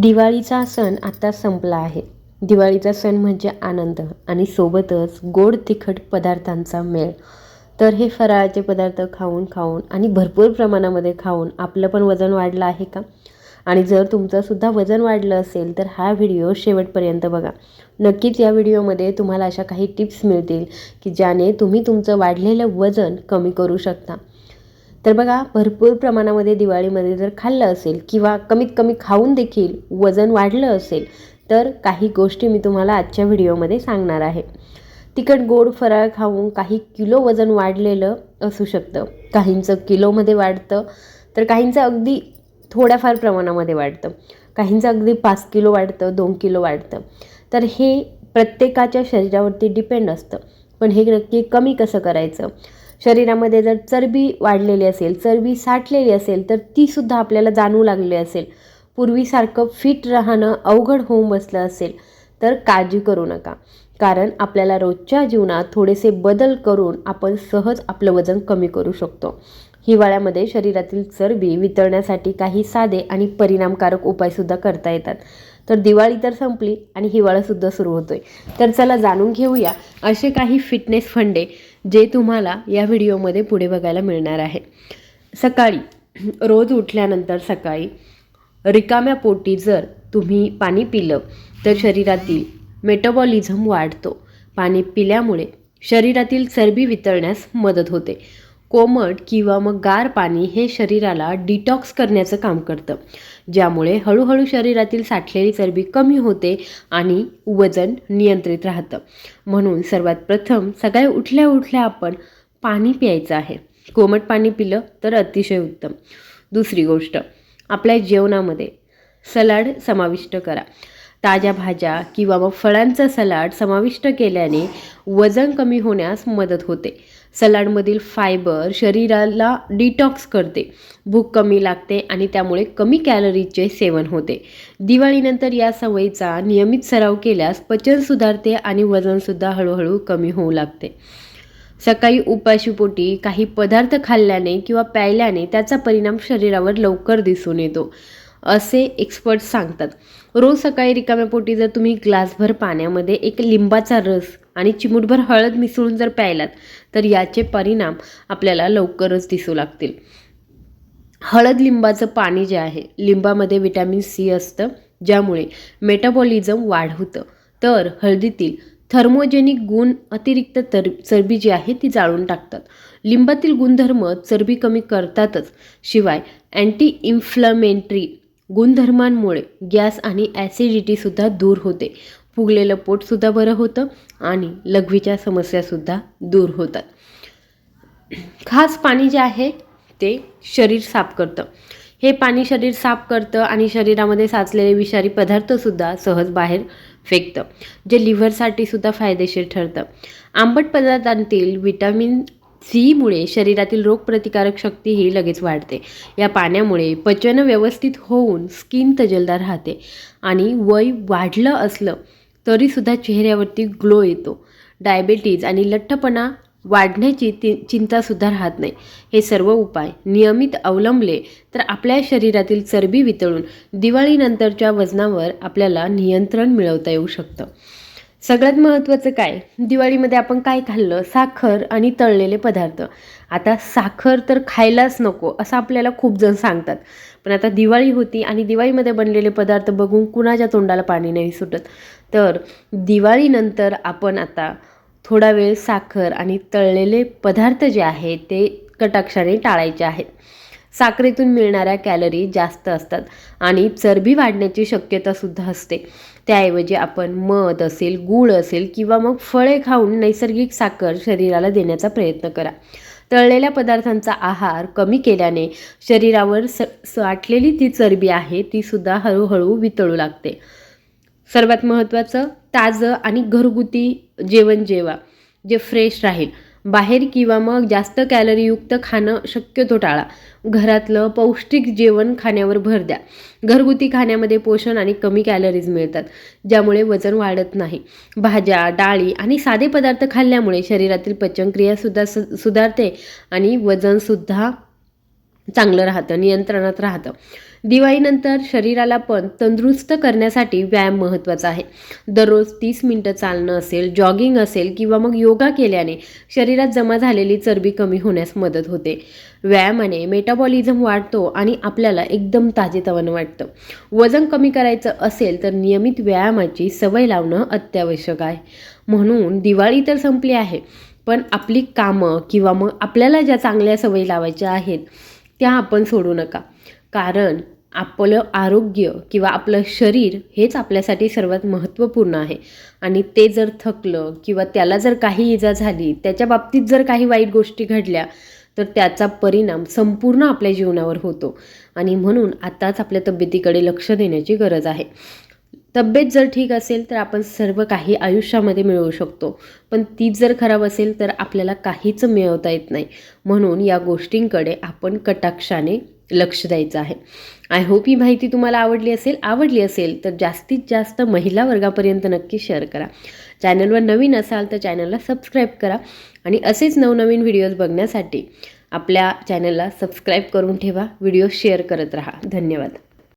दिवाळीचा सण आता संपला आहे. दिवाळीचा सण म्हणजे आनंद आणि सोबतच गोड तिखट पदार्थांचा मेळ. तर हे फराळाचे पदार्थ खाऊन खाऊन आणि भरपूर प्रमाणामध्ये खाऊन आपलं पण वजन वाढलं आहे का? आणि जर तुमचंसुद्धा वजन वाढलं असेल तर हा व्हिडिओ शेवटपर्यंत बघा. नक्कीच या व्हिडिओमध्ये तुम्हाला अशा काही टिप्स मिळतील की ज्याने तुम्ही तुमचं वाढलेलं वजन कमी करू शकता. तर बघा भरपूर प्रमाणामध्ये दिवाळीमध्ये जर खाल्लं असेल किंवा कमीत कमी खाऊन देखील वजन वाढलं असेल तर काही गोष्टी मी तुम्हाला आजच्या व्हिडिओमध्ये सांगणार आहे. तिखट गोड फराळ खाऊन काही किलो वजन वाढलेलं असू शकतं. काहींचं किलोमध्ये वाढतं तर काहींचं अगदी थोड्याफार प्रमाणामध्ये वाढतं. काहींचं अगदी पाच किलो वाढतं दोन किलो वाढतं. तर हे प्रत्येकाच्या शरीरावरती डिपेंड असतं. पण हे नक्की कमी कसं करायचं? शरीरामध्ये जर चरबी वाढलेली असेल चरबी साठलेली असेल तर तीसुद्धा आपल्याला जाणू लागली असेल. पूर्वीसारखं फिट राहणं अवघड होऊन बसलं असेल तर काळजी करू नका. कारण आपल्याला रोजच्या जीवनात थोडेसे बदल करून आपण सहज आपलं वजन कमी करू शकतो. हिवाळ्यामध्ये शरीरातील चरबी वितळण्यासाठी काही साधे आणि परिणामकारक उपायसुद्धा करता येतात. तर दिवाळी तर संपली आणि हिवाळासुद्धा सुरू होतोय. तर चला जाणून घेऊया असे काही फिटनेस फंडे जे तुम्हाला या व्हिडिओमध्ये पुढे बघायला मिळणार आहे. सकाळी रोज उठल्यानंतर सकाळी रिकाम्या पोटी जर तुम्ही पाणी पिलं तर शरीरातील मेटाबॉलिझम वाढतो. पाणी पिल्यामुळे शरीरातील चरबी वितळण्यास मदत होते. कोमट किंवा मग गार पाणी हे शरीराला डिटॉक्स करण्याचं काम करतं. ज्यामुळे हळूहळू शरीरातील साठलेली चरबी कमी होते आणि वजन नियंत्रित राहतं. म्हणून सर्वात प्रथम सकाळी उठल्या उठल्या आपण पाणी प्यायचं आहे. कोमट पाणी पिलं तर अतिशय उत्तम. दुसरी गोष्ट आपल्या जेवणामध्ये सलाड समाविष्ट करा. ताज्या भाज्या किंवा मग फळांचं सलाड समाविष्ट केल्याने वजन कमी होण्यास मदत होते. सलाडमधील फायबर शरीराला डिटॉक्स करते. भूक कमी लागते आणि त्यामुळे कमी कॅलरीजचे सेवन होते. दिवाळीनंतर या सवयीचा नियमित सराव केल्यास पचन सुधारते आणि वजनसुद्धा हळूहळू कमी होऊ लागते. सकाळी उपाशीपोटी काही पदार्थ खाल्ल्याने किंवा प्यायल्याने त्याचा परिणाम शरीरावर लवकर दिसून येतो असे एक्सपर्ट सांगतात. रोज सकाळी रिकाम्या पोटी जर तुम्ही ग्लासभर पाण्यामध्ये एक लिंबाचा रस आणि चिमूटभर हळद मिसळून जर प्यायलात तर याचे परिणाम आपल्याला लवकरच दिसू लागतील. हळद लिंबाचं पाणी जे आहे लिंबामध्ये विटॅमिन सी असतं ज्यामुळे मेटाबॉलिझम वाढवतं तर हळदीतील थर्मोजेनिक गुण अतिरिक्त तर चरबी जी आहे ती जाळून टाकतात. लिंबातील गुणधर्म चरबी कमी करतातच. शिवाय अँटी इन्फ्लमेंटरी गुणधर्मांमुळे गॅस आणि ॲसिडिटीसुद्धा दूर होते. फुगलेलं पोटसुद्धा बरं होतं आणि लघवीच्या समस्यासुद्धा दूर होतात. खास पाणी जे आहे ते शरीर साफ करतं. हे पाणी शरीर साफ करतं आणि शरीरामध्ये साचलेले विषारी पदार्थसुद्धा सहज बाहेर फेकतं जे लिव्हरसाठी सुद्धा फायदेशीर ठरतं. आंबट पदार्थांतील विटॅमिन सीमुळे शरीरातील रोगप्रतिकारक शक्ती ही लगेच वाढते. या पाण्यामुळे पचन व्यवस्थित होऊन स्किन तजलदार राहते आणि वय वाढलं असलं तरीसुद्धा चेहऱ्यावरती ग्लो येतो. डायबेटीज आणि लठ्ठपणा वाढण्याची ती चिंतासुद्धा राहत नाही. हे सर्व उपाय नियमित अवलंबले तर आपल्या शरीरातील चरबी वितळून दिवाळीनंतरच्या वजनावर आपल्याला नियंत्रण मिळवता येऊ शकतं. सगळ्यात महत्त्वाचं काय? दिवाळीमध्ये आपण काय खाल्लं? साखर आणि तळलेले पदार्थ. आता साखर तर खायलाच नको असं आपल्याला खूप जण सांगतात. पण आता दिवाळी होती आणि दिवाळीमध्ये बनलेले पदार्थ बघून कुणाच्या तोंडाला पाणी नाही सुटत. तर दिवाळीनंतर आपण आता थोडा वेळ साखर आणि तळलेले पदार्थ जे आहेत ते कटाक्षाने टाळायचे आहेत. साखरेतून मिळणाऱ्या कॅलरी जास्त असतात आणि चरबी वाढण्याची शक्यतासुद्धा असते. त्याऐवजी आपण मध असेल गूळ असेल किंवा मग फळे खाऊन नैसर्गिक साखर शरीराला देण्याचा प्रयत्न करा. तळलेल्या पदार्थांचा आहार कमी केल्याने शरीरावर स साठलेली ती चरबी आहे तीसुद्धा हळूहळू वितळू लागते. सर्वात महत्त्वाचं ताजं आणि घरगुती जेवण जेवा जे फ्रेश राहील. बाहेर किंवा मग जास्त कॅलरीयुक्त खाणं शक्यतो टाळा. घरातलं पौष्टिक जेवण खाण्यावर भर द्या. घरगुती खाण्यामध्ये पोषण आणि कमी कॅलरीज मिळतात ज्यामुळे वजन वाढत नाही. भाज्या डाळी आणि साधे पदार्थ खाल्ल्यामुळे शरीरातील पचनक्रियासुद्धा सु सुधारते आणि वजनसुद्धा चांगलं राहतं नियंत्रणात राहतं. दिवाळीनंतर शरीराला पण तंदुरुस्त करण्यासाठी व्यायाम महत्त्वाचा आहे. दररोज तीस मिनटं चालणं असेल जॉगिंग असेल किंवा मग योगा केल्याने शरीरात जमा झालेली चरबी कमी होण्यास मदत होते. व्यायामाने मेटाबॉलिझम वाढतो आणि आपल्याला एकदम ताजेतवानं वाटतं. वजन कमी करायचं असेल तर नियमित व्यायामाची सवय लावणं अत्यावश्यक आहे. म्हणून दिवाळी तर संपली आहे पण आपली कामं किंवा मग आपल्याला ज्या चांगल्या सवयी लावायच्या आहेत त्या आपण सोडू नका. कारण आपलं आरोग्य किंवा आपलं शरीर हेच आपल्यासाठी सर्वात महत्त्वपूर्ण आहे. आणि ते जर थकलं किंवा त्याला जर काही इजा झाली त्याच्या बाबतीत जर काही वाईट गोष्टी घडल्या तर त्याचा परिणाम संपूर्ण आपल्या जीवनावर होतो. आणि म्हणून आताच आपल्या तब्येतीकडे लक्ष देण्याची गरज आहे. तब्येत जर ठीक असेल तर आपण सर्व काही आयुष्यामध्ये मिळवू शकतो. पण तीच जर खराब असेल तर आपल्याला काहीच मिळवता येत नाही. म्हणून या गोष्टींकडे आपण कटाक्षाने लक्ष द्यायचं आहे. आय होप ही माहिती तुम्हाला आवडली असेल. आवडली असेल तर जास्तीत जास्त महिला वर्गापर्यंत नक्की शेअर करा. चॅनलवर नवीन असाल तर चॅनलला सबस्क्राईब करा. आणि असेच नवनवीन व्हिडिओज बघण्यासाठी आपल्या चॅनलला सबस्क्राईब करून ठेवा. व्हिडिओ शेअर करत राहा. धन्यवाद.